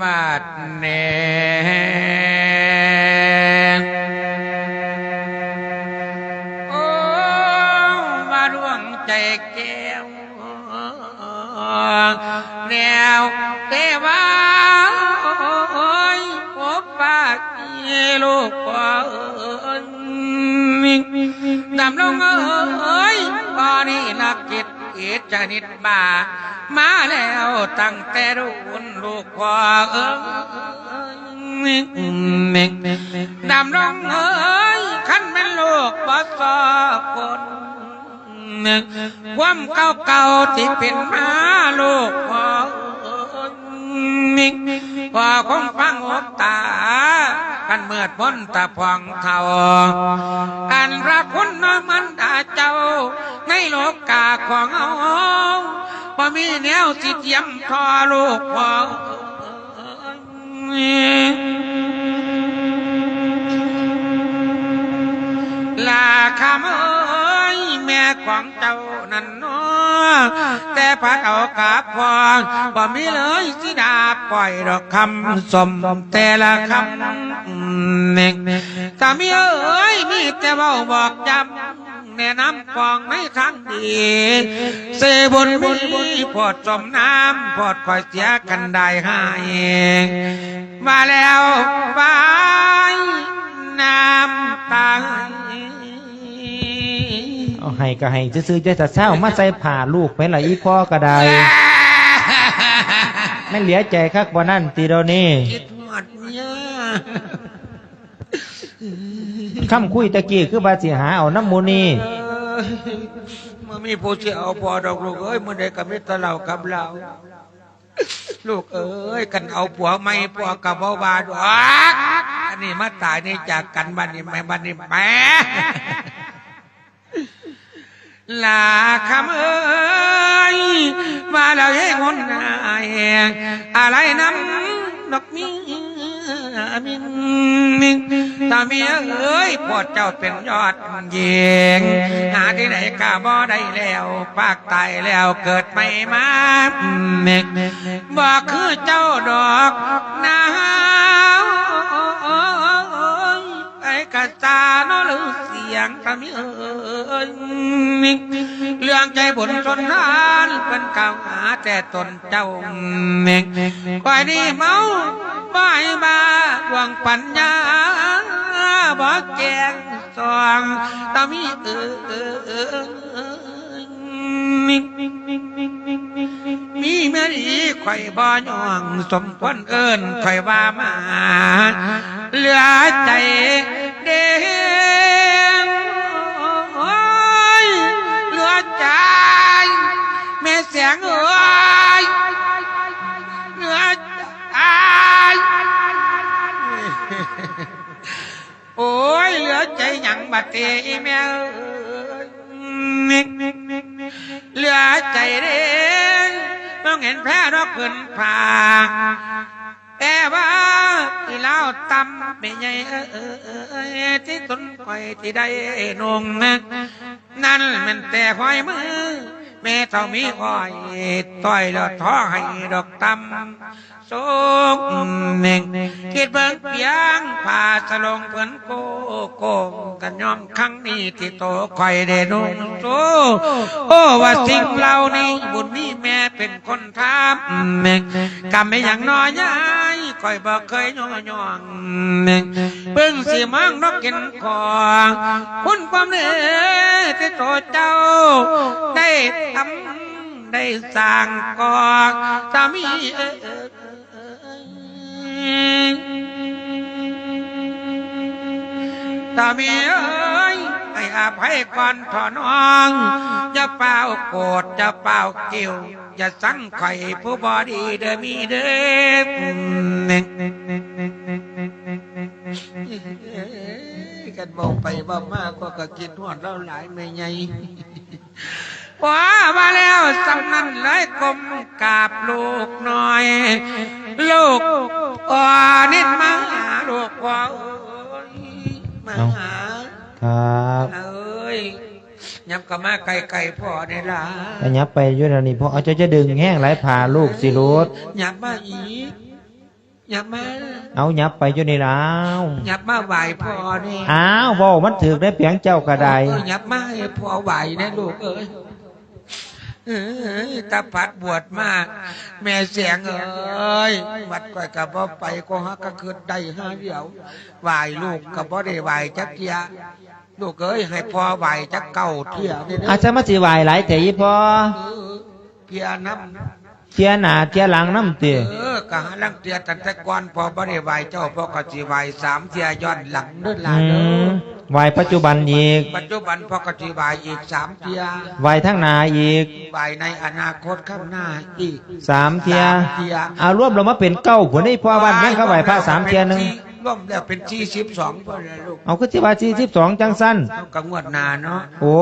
บาดเนโอ้มาดวงใจแก้วแนวเทวาโอ้ยโอ้ปากลูกพ่อเอ้ยดำลงเอ้ยตอนนี้นักกิจเอจนิดบา มาแล้วตั้งแต่รุ่นลูกพ่อเอ้ยดำลงเอ้ยขันเป็นลูกบ่สอคนความเก่าเก่าที่เป็นมาลูกพ่อพ่อคงฟังอกตากันเมื่อพ้นตาพองเท่าการรักคุณน้อยมันดาเจ้าในโลกกาของเอา บ่มีแนวสิเทียมทอลูกพ่อลาคำเอ้ยแม่ของเจ้านั่นเนาะแต่พัดเอากาบพองบ่มีเลยสิดาปล่อยดอกคำสมแต่ละคำเน่งสามีเอ้ยมีแต่เบาบอกจำ แนะนำฟองในทางดีเสบุญมีพอดสมน้ำพอดคอยเสียกันได้ให้มาแล้วบายน้ำตาเอาให้ก็ให้ซื้อๆจะจะเศร้ามาใส่ผ่าลูกไปละอีพ่อก็ได้ไม่เหลียใจคักบ่นั่นตีเดยวนี้คิดหมดเนี่ย คำคุยตะกี้คือบาสิหาเอาน้ำมูนี่เอ้ยมันมีผู้เชี่ยวเอาพอดอกลูกเอ้ยมันได้กับมิตรเรากับเราลูกเอ้ยกันเอาผัวไม่ผัวกับเบาบาดอกอันนี้มาตายนี่จากกันบันนี้แม่บันนี้แม่ลาคำเอ้ยมาแล้วให้งนนายอะไรน้ำดอกมี มินมินตาเมียเอ้ยปวดเจ้าเป็นยอดเยิงหาที่ไหนกาบ่ได้แล้วปากตายแล้วเกิดไม่มาเมกบอกคือเจ้าดอกนาไอ้กะจาโนหรือ สียงตาเอ้ยเรื่องใจบุญสนทานเป็นกล่าวหาแต่ตนเจ้าเมกคอยนี่เมาบ่ายบาดวงปัญญาบ่แกงสองตามีเออเออเออเออมีแม่ดีข่อยบ่ย่องสมควรเอิ้นข่อยว่ามาเหลือใจเด้ ยงเอ้ยเหลือใจโอ้ยเหลือใจหยังบัดเตอีแม่เอ้ยเหลือใจเด้งมองเห็นแพ้ดอกขึ้นผาแต่ว่าที่เล่าตำไม่ใหญ่เอ้ยที่ต้นคอยที่ได้นงนะนั่นมันแต่หอยมือ แม่เท่ามีคอยต่อยแล้วท้อให้ดอกตำสุกเน่งคิดเบิ่งเพียงผ่าสลงเพิ่นโกโกงกันยอมครั้งนี้ที่โตคอยได้นุ่งสู้โอ้ว่าสิ่งเหล่านี้บุญนี้แม่เป็นคนทำเน่งกำไม่อย่างน้อยยาย คอยบอกเคยย่อย่องเน่งเบิ่งสิมังนกกินของคุณความเนื้อที่โตเจ้า ได้ทำได้สร้างก่อสามีเอ้ยสามีเอ้ยให้อภัยก่อนถอนน้องอย่าเป่าโกรธอย่าเป่าเกี่ยวอย่าสั่งไข่ผู้บอดีเด้อมีเด้อกันบอกไปบ่มากก็ก็กินหอดเราหลายไม่ใหญ่ว้ามาแล้วสำนันเลยกลมกราบลูกหน่อย ลูกอ่อนิดมาหาลูกว่าเอ้ยมาหาครับเอ้ย ยับกับมาไก่ไก่พ่อได้ละแต่ยับไปอยุ่นนนี่เพราะเอาเจะจะดึงแห้งไหลผ่าลูกสิรูดยับมาอีกอย่ามาเอาหยับไปอยู่นี่แล้วอย่ามาไหวพ่อนี่อ้าวเว้ามันถือได้เพียงเจ้ากระไดเอออย่ามาให้พ่อไหวนะลูกเอ้ยเอ้ยตาพัดบวชมาแม่เสียงเอ้ยวัดก่อยกับบ่ไปก็ฮักก็คือได้ห้าเดียวไหวลูกกับบ่ได้ไหวจักเทีย ลูกเอ้ยให้พ่อไหวจักเก่าเที่ยนี่นะอาจจะมาสิไหวหลายแต่ยี่พอเออเพียน้ำเทียหน้าเทียหลังน้ำเตียเออกะหาลังเตียตั้งแต่ก่อนพอบ่ได้ไหวเจ้าพ่อก็สิไหวสามเทียย้อนหลังเด้อหลาอืนเด้มอไหวปัจจุบันอีกปัจจุบันพ่อก็สิไหวอีกสามเทียไหวทั้งหนาอีกไหวในอนาคตข้างหน้าอีกสามเทียสามเทียเอารวมเรามาเป็นเก้าผลให้พ่อวันแม่งเข้าไหวพระสามเทียหนึง ร่วมแล้วเป็นที่สิบสองพอแล้วลูกเอาก็ที่ว่าสี่สิบสองจังสั้นเอากังวดหนาเนาะโอ้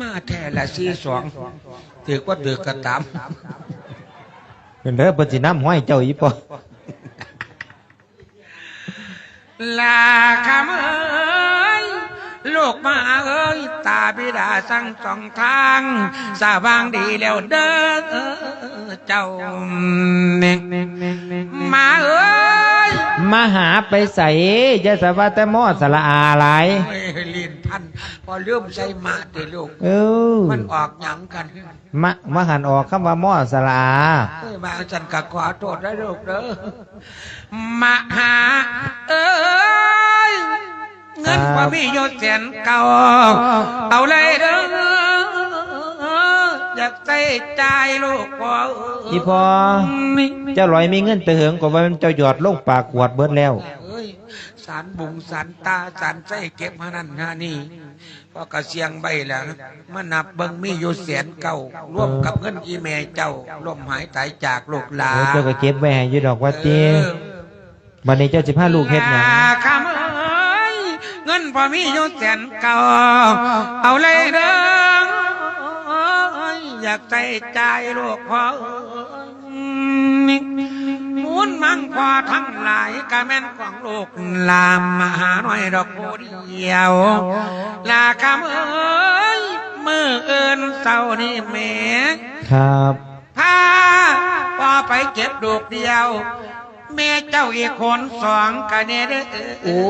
มาแท้ละสี่สองถือว่าถือกระตามเป็นเด้อเปิดสิน้ำห้อยเจ้าอีปอลาคำเอ้ย ลูกมาเอ้ยตาบิดาสั่งสองทางสาบางดีแล้วเด้อเจ้ามาเอ้ยมาหาไปใส่ยะสวัสแต่มอสละอาหลายโอ้ยลีนพันพอเริ่มใส่มาเด้อลูกเออมันออกหยังกันมามาหันออกคำว่ามอสละอาเอ้ยมาจันกะขอโทษได้ลูกเด้อมาหาเอ้ยเงินพอ มีอยู่แสนเก่า เอาเลยเด้ออยากใส่ใจลูกพออีพอเจ้าลอยมีเงินแต่เหิงกว่ามันเจ้าหยอดลงปากขวดเบิดแล้วเอ้ยสารบุงสารตาสารใส่เก็บมานั่นหานี่พอกระเสียงใบแล้วมานับเบิ่งมีอยู่แสนเก่าร่วมกับเงินอีแม่เจ้าร่วมหายตายจากลูกหลาโอ้นเจ้าก็เก็บไว้ให้อยู่ดอกว่าตีเออบัดนี้เจ้าสิพาลูกเฮ็ดหยังลาคำเอ้ย เงินพอมีอยู่แสนเก่าเอาเลยเด้ออยากใส่ใจลูกพ่อมูนมังพอทั้งหลายกะแม่นของลูกลามมหาหน่อยดอกโพเดียว ลาคำเอ้ยมือเอินเศร้านี่แม่ครับพาพอไปเก็บดอกเดียว แม่เจ้าอีกคนสองกันเนเด้อโอ้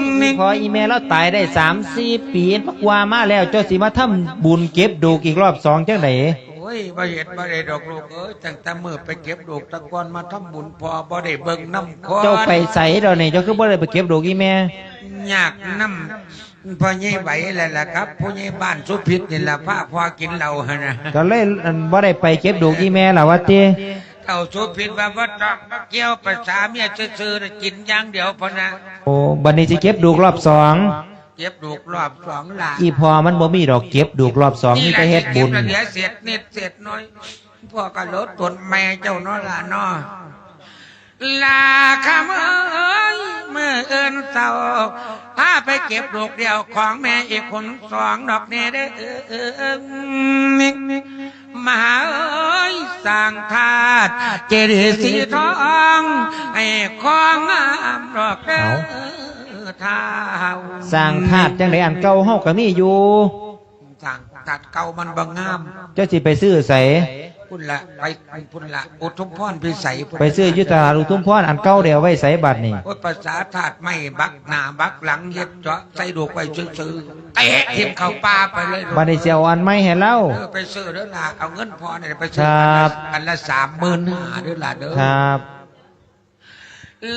ยพออีเมลเราตายได้สามสี่ปีพักว่ามาแล้วเจ้าสิมาทำบุญเก็บดูกอีกรอบสองจังไดโอ้ยบ่เห็นบ่ได้ดอกลูกเอ้ยตั้งแต่มือไปเก็บดอกตะกอนมาทำบุญพอบ่ได้เบิ่งน้ำคอนเจ้าไปใส่เราเนี่ยเจ้าคือบ่ได้ไปเก็บดูกอีแม่ยากน้ำพ่อใหญ่ไหวแหละล่ะครับผู้ใหญ่บ้านสุพิษนี่ล่ะพาพอกินเหล้าหั่นน่ะก็เลยอันบ่ได้ไปเก็บดูกอีแม่ล่ะว่าติ เท่าสุพิษว่าบ่ต้องมาเกี่ยวภาษาเมียซื่อๆน่ะกินอย่างเดียวพอนะโอ้บัดนี้สิเก็บดูกรอบสองเก็บดอกรอบสองล่ะอีพอมันบ่มีดอกเก็บดูกรอบสองมีแต่เฮ็ดบุญนี่แหละที่เก็บแล้วเหลือเศษนิดเศษน้อยพ่อก็ลดตนแม่เจ้าเนาะล่ะเนาะลาคำเอ้ยเมื่อเอินเศร้าพาไปเก็บดอกเดียวของแม่อีกคนสองดอกนี่ได้อเออเออ มหาเอ้ยสร้างธาตุเจดีย์สีทองให้ของงามดอกเด้อเท้าสร้างธาตุจังไดอันเก่าเฮาก็มีอยู่ สั่งตัดเก่ามันบางงาม เจ้าสิไปซื้อใส่ พุ่นละไปพุ่นละอุทุมพรพิสัยพุ่นไปซื้ออยู่ตลาดอุทุมพรอันเก่าเดี๋ยวไว้ใส่บัตรนี่ โอ้ยภาษาธาตุไม่บักหน้าบักหลังเย็บเจาะใส่ดูกไปซื้อๆเตะทิมเข้าป่าไปเลยบัดนี้สิเอาอันใหม่ให้เราเออไปซื้อเด้อล่ะเอาเงินพอเนี่ยไปซื้ครับ อันละสามหมื่นห้าเด้อล่ะเด้อ ครับ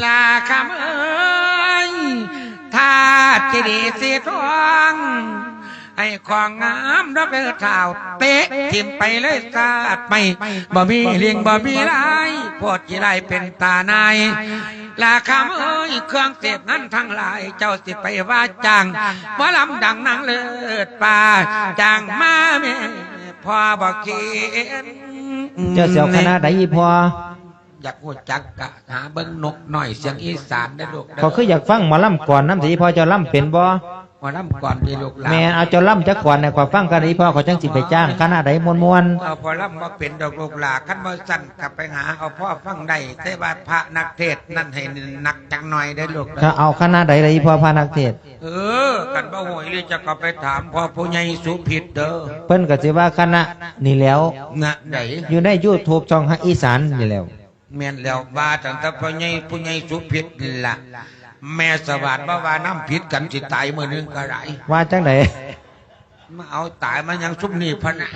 ลาคำเอ้ยธาตุเจดีย์สีทอง ให้ของงามดอกเดือเท้าเตะทิมไปเลยศาสตร์ไม่บ่มีเลียงบ่มีไรพวดจีไรเป็นตานายลาคำเอ้ยเครื่องเสพนั้นทั้งหลาย เจ้าสิไปว่าจ้างหมอลำดังนางเลิศป่าจ้างมาแม่พ่อบอกเขียนเจ้าเสียวคณะใดอีพออยากหัวจักกะหาเบิ้งนกหน่อยเสียงอีสานได้ลูกเด้เขาคืออยากฟังหมอลำก่อนน้ำสีพอเจ้าลำเป็นบ่ หมอลำก่อนดีลูกหลานแม่นเอาเจ้าล่ำจักก่อนนะก่อนฟังกันอีพ่อเขาจังสิไปจ้างคณะใดมวนเอาพอลำมาเป็นดอกลูกหลานขั้นบ่สั่นกลับไปหาเอาพ่อฟังได้แต่ว่าพระนักเทศน์นั่นให้หนักจังหน่อยได้อลูกๆถ้าเอาคณะใดเลยอีพ่อพานักเทศน์เออกันบ่หวยเลยจะก็ไปถามพ่อผู้ใหญ่สุผิดเด้อเพิ่นก็สิว่าคณะนี่แล้วงะไหนอยู่ใน YouTube ช่องฮักอีสานนี่แล้วแม่นแล้วว่าตั้งแต่พ่อใหญ่ผู้ใหญ่สุผิดนี่ล่ะ แม่สวัสดิ์บ่ว่าน้ำผิดกันสิตายมื้อนึงก็ได้ว่าจังไดมาเอาตายมายังซุมนี่พะนะ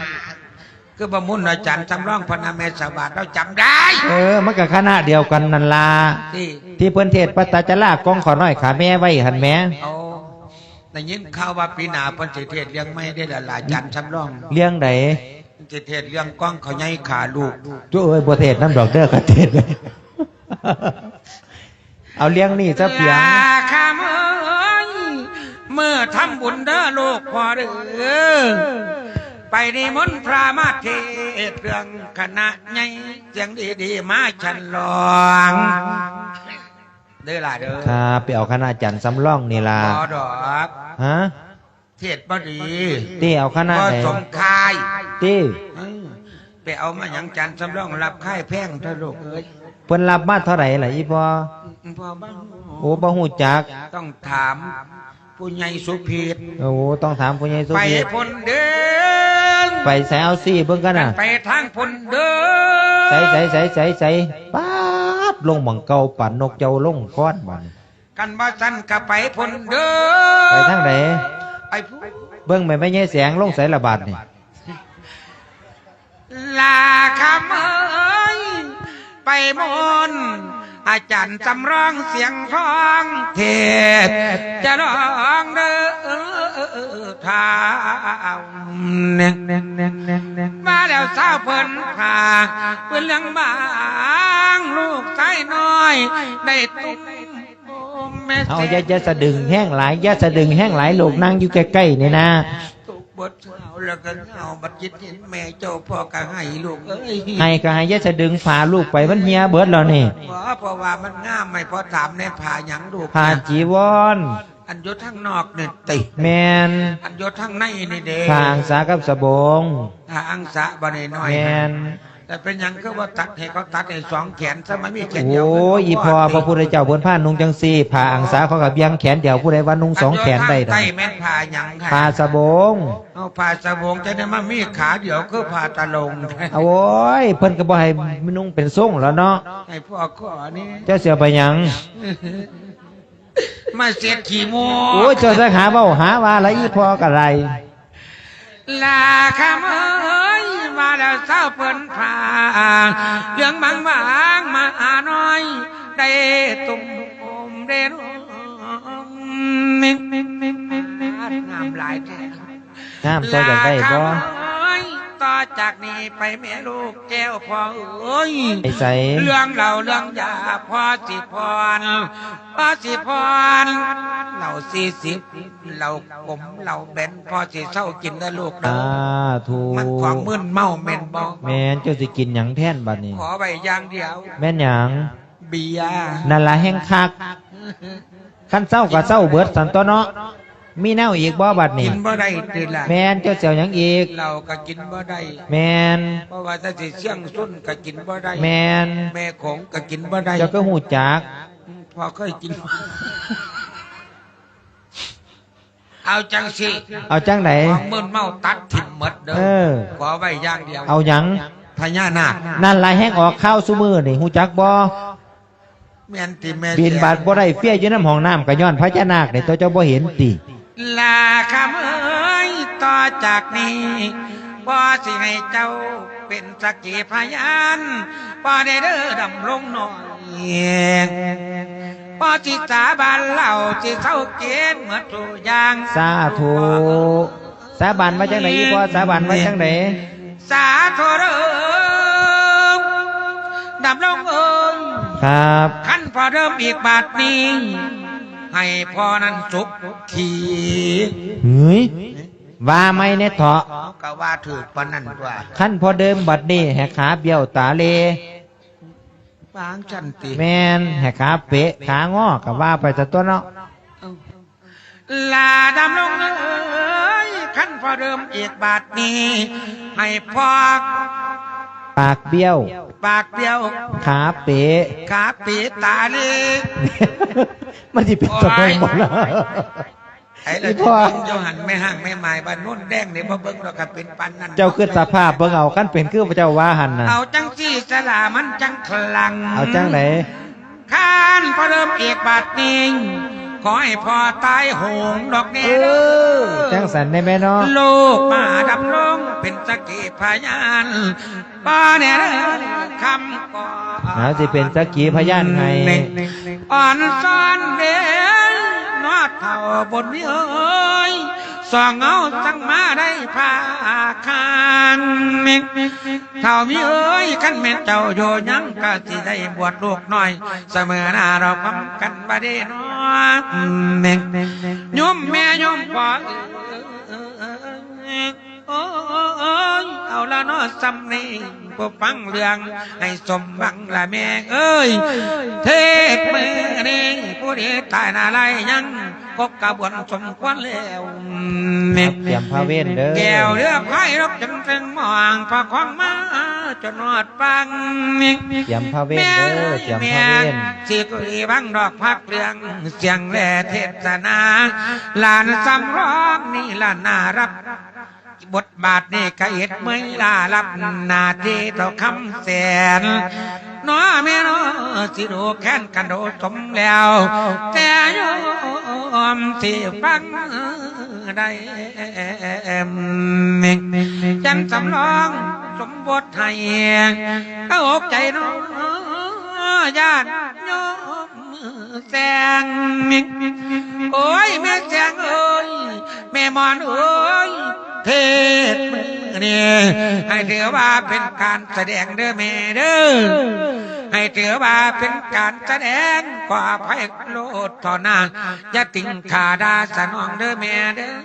คือบ่มุนอาจารย์จำลองพะนะแม่สวัสดิ์เราจำได้ เออมันก็คณะเดียวกันนั่นล่ะที่ที่เพิ่นเทศปตจลากองขอน้อยขาแม่ไว้หันแหม่เอาได้ยินข่าวว่าปีหน้าเพิ่นสิเทศน์เรื่องไม่ได้ละล่ะอาจารย์จำลองเรื่องใดเพิ่นสิเทศน์เรื่องกล้องเขาใหญ่ขาลูกจุเอ้ยบ่เทศน้ำดอกเด้อก็เทศเลย เอาเลี้ยงนี่ซะเพียงลาคำเอ้ยเมื่อทำบุญเด้อลูกพ่อเด้อไปนิมนต์พระมาเทศน์เรื่องคณะใหญ่เสียงดีๆมาฉันลองเด้อล่ะเด้อครับไปเอาคณะจันทร์สำรองนี่ล่ะบอดอกฮะเทศบ่ดีที่เอาคณะบ่ไหนสมคายที่เออไปเอามาหยังจันทร์สำรองรับค่ายแพงเถอะลูกเอ้ยเพิ่นรับมาเท่าไหร่ล่ะอีพ่อ พ่อบ้างโอ้บ่ฮู้จัก ต้องถามผู้ใหญ่สุพีดโอ้ต้องถามผู้ใหญ่สุไปเกียรติพนเดินไปใส่เอาซี่เบิ่งกันน่ะ ไปทางพนเดินใส่ใส่ใส่ใส่ใส่ป๊าบลงหม่องเก่าปั่นนกเจ้าลงก้อนบัดนี้กันบ่สันก็ไปพนเดินไปทางไหนไปผู้เบิ่งแม่แม่ใหญ่แสงลงใส่ระบาดนี่ลาคำเอ้ยไปมนต์ อาจารย์จำร้องเสียงท้องเทศจะร้องเด้อทาวเน่งเน่งเน่งเน่งเน่งมาแล้วสาเพิ่นพาเพิ่นเลี้ยงบางลูกชายน้อย ได้ตุ้มเอาอย่าอย่าสะดึงแห้งหลายอย่าสะดึงแห้งหลายลูกนั่งอยู่ใกล้ๆเนี่ยนะ บดเอาแล้วก็เอาบัดจิตเห็นแม่เจ้าพ่อก็ให้ลูกเอ้ยให้ก็ให้อย่าสะดึงฝาลูกไปมันเฮียเบิดแล้วนี่ว่าเพราะว่ามันง่ามไม่พอถามในผ่าหยังลูกผ่าจีวรอันอยศทั้งนอกเนี่ยติแมนอันอยศทั้งในนี่เด้ผ่าอังสากับสบงถ้าอังสะบ่ได้น้อยแมน แต่เป็นหยังคือว่าตัดให้เขาตัดให้สองแขนซะมันมีแขนโอ้เดียวยอีพอพระพุทธเจ้าบนผ้านุ่งจังซี่ผ่าอังสาเขากับเบียงแขนเดียวผู้ใดว่านุ่งสองแขนได้อัดนอกใต้แม่นผ่าหยังค่ะผ่าสบงเอาผ่าสบงจะได้มามีขาเดียวคือผ่าตะลงเอาโอ้ยเพิ่นก็บ่ให้นุ่งเป็นทรงแล้วเนาะให้พ่อข้อนี้เจ้าเสียไปหยังมาเสียดขี่มัวโอ้ยเจ้าจะหาเว้าหาว่าละอีพอกะไรลาคำ ว่าแล้วเศร้าเปิ่นพาเรื่องบางบางมาน้อย ได้ตุ่มได้รู้งามหลายแท้น้ำตัวอยากได้บ่ ต่อจากนี้ไปแม่ลูกแก้วพ่อเอ้ยไอ้ใสเรื่องเราเรื่องยาพ่อสิพรพ่อสิพรเราสี่สิบเรากลมเราเบนพ่อสิเศร้ากินได้ลูกอ่าเราถูมันกของมึนเมาเม่นบอแม่นเจ้าสิกินหยังแทนบัดนี้ ขอใบอย่างเดียว แม่นหยังเบียร์นั่นล่ะแห้งคักคันเศร้าก็เศร้าเบิดสันตัวเนาะ มีแนวอีกบ่บัดกินี้นบ่ได้ตีละแม่นเจ้าเสียวหยังอีกเราก็กินบ่ได้แม่นเพราะว่าถ้าสิเสี่ยงสุนก็กินบ่ได้แม่นแม่ของก็กินบ่ได้เจ้าก็หูจักพอเคยกิน เอาจังสิเอาจังไหนของมึนเมาตัดถิ่มหมดเด้เอออขอใบอย่างเดียวเอาหยังพญานาคนั่นล่ะแห้งออกข้าวซุมือนี่หูจักบ่แม่นติแม่บินบาทบ่ได้เฟี้ยอยู่น้ำห้องน้ำก็ย้อนพญานาคนี่ตัวเจ้าบ่เห็นติ ลาคำเอ้ยต่อจากนี้บ่สิให้เจ้าเป็นสักขีพยานบ่ได้เด้อดำลงหน่อยบ่สิสาบานเล่าสิเศร้าเกณฑ์เหมือนตัวอย่าง สาธุสาบานว่าจังไหนอีพ่อสาบานว่าจังไหนสาธุเด้อดำลงเอ้ยครับขั้นพอเริ่มอีกบาทนี้ ให้พอนั้นสุขทีเฮ้ยว่าไม่เนเถาะก็ว่าถือปานนั้นว่าขั้นพอเดิมบัดนี้แหกขาเบี้ยวตาเลบางชันติแมนแหกขาเปะขางอกับว่าไปซะตัวเนาะลาดำลงเอ้ยขั้นพอเดิมอีกบาทนี้ ให้พอ ปากเบี้ยว ปากเดียวขาเป๋ขาปีตาลีมันจะเป็นสมองหมดแล้ว ไอ้เราอีจะพ่อเบิ่งเจ้าหันไม่ห่างไม่หมายบ้านนุ่นแดงเนี่ยพอเบิ่งเราก็เป็นปันนั่นเจ้าคือสภาพเบิ่งเอาขั้นเป็นคือพระเจ้าว่าหันน่ะ เอาจังซี่สลามันจังพลังเอาจังไหน ข้านพอเริ่มเอกบาทนิง ขอให้พอตายโหงดอกแน่เอเด้อจังสันได้ไหมเนาะลูกมาดำลงเป็นสกกีพยานป้าเนี่ยเด้อคำก่อนเอาสิเป็นสักขีพยานให้อ่อนซ้อนเด่นนอดเท่าบนวิเอ้ย สองเอาสั่งมาได้พาคานเมกเท่ามีเอ้ยขันแม่นเจ้าโยยังก็สิได้บวชลูกน้อย เสมอหน้าเราพร้อมกันบาดเนาะเมกยมแม่ยมพ่อโอ้ยเอาละนาะสำนีผู้ฟังเรื่อง ให้สมหวังละแม่เอ้ย เทศมือนี้ผู้ดีตายนาไรยัง ก็กระบวนสมควรแล้วเมกเตรียมพระเวนเด้อแก้วเรือไพ่รบจนถึงมองพอของมาจนนอดปังเตรียมพระเวนเด้อเตรียมพระเวนสีกุยบังดอกพักเรืองเสียงแหล่เทศนาลานสำร้องนี่ลานนารับบทบาทนี่กะเอ็ดเมื่อลารับหนาที่เท่าคำแสนน้อแม่น้อสิดูแค้นกันโดสมแล้ว แต่โอมสิฟังได้จันสำรองสมบทไทยก็อกใจน้อญาติโยมแสงโอ้ยแม่แสงเอ้ยแม่มอนเอ้ย เทศมือนี่ให้ถือว่าเป็นการแสดงเด้อแม่เด้อให้ถือว่าเป็นการแสดงกว่าไพ่โลดต่อหน้าอย่าติงขาดาสนองเด้อแม่เด้อ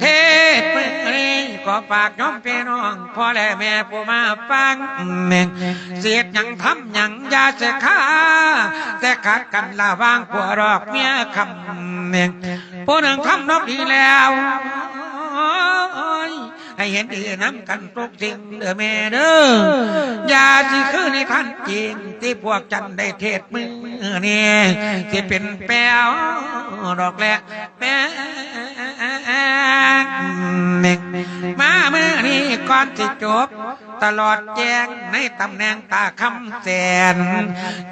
เทศมือนี่ก็ฝากน้องพี่น้องพ่อและแม่ผู้มาฟังเสียดยังทำยังยาเสียขาแต่ขาดกันละวางผัวรอกเมียคำ ผู้หนึ่งทำนกดีแล้วให้เห็นดีน้ำกันทุกสิ่งเด้อแม่เด้ออย่าสิคือในท่านจีนที่พวกจันได้เทศมือนี่ที่เป็นแป้วดอกแหลกแป้มาเมื่อนี้ก่อนสิจบ ตลอดแจ้งในตำแหน่งตาคำแสน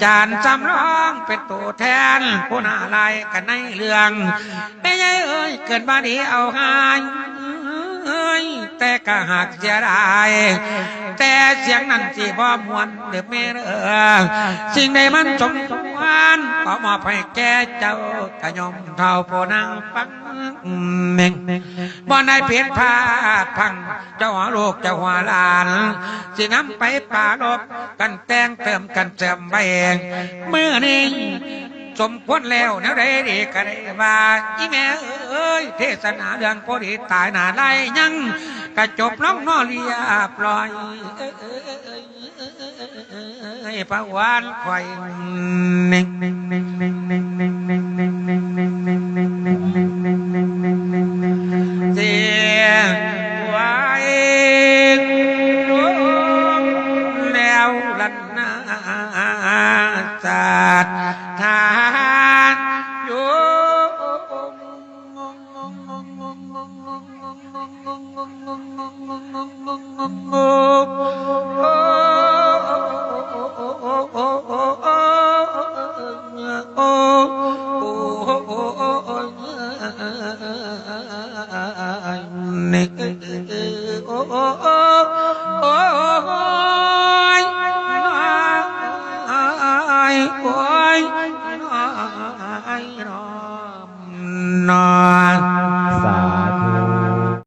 จานจำลองเป็นตัวแทนผู้น่าลายกันในเรื่องไม่ยายเอ้ยเกิดมาดีเอาหายเอ้แต่ก็หักจะได้ แต่เสียงนั้นสิบ่มวนเดือแม่เออสิ่งใดมันสมควรก็มอบให้แก่เจ้ากะยอมเท่าผู้นางฟังเม่งบ่ได้เพียนพาดพังเจ้าหัวลูกเจ้าหัวหลาน สิน้ำไปป่าลบกันแต่งเติมกันเติมไปเองเมื่อนี้สมควรแล้วแนวใดดีก็ได้ว่าอีแม่เอ้ยเทศนาเรื่องพอดีตายหนาไรยัง กระจบน้องนอเรียบร้อยเอ้ยพระวานคอยเน่งเน่งเน่งเน่งเน่ง Oh,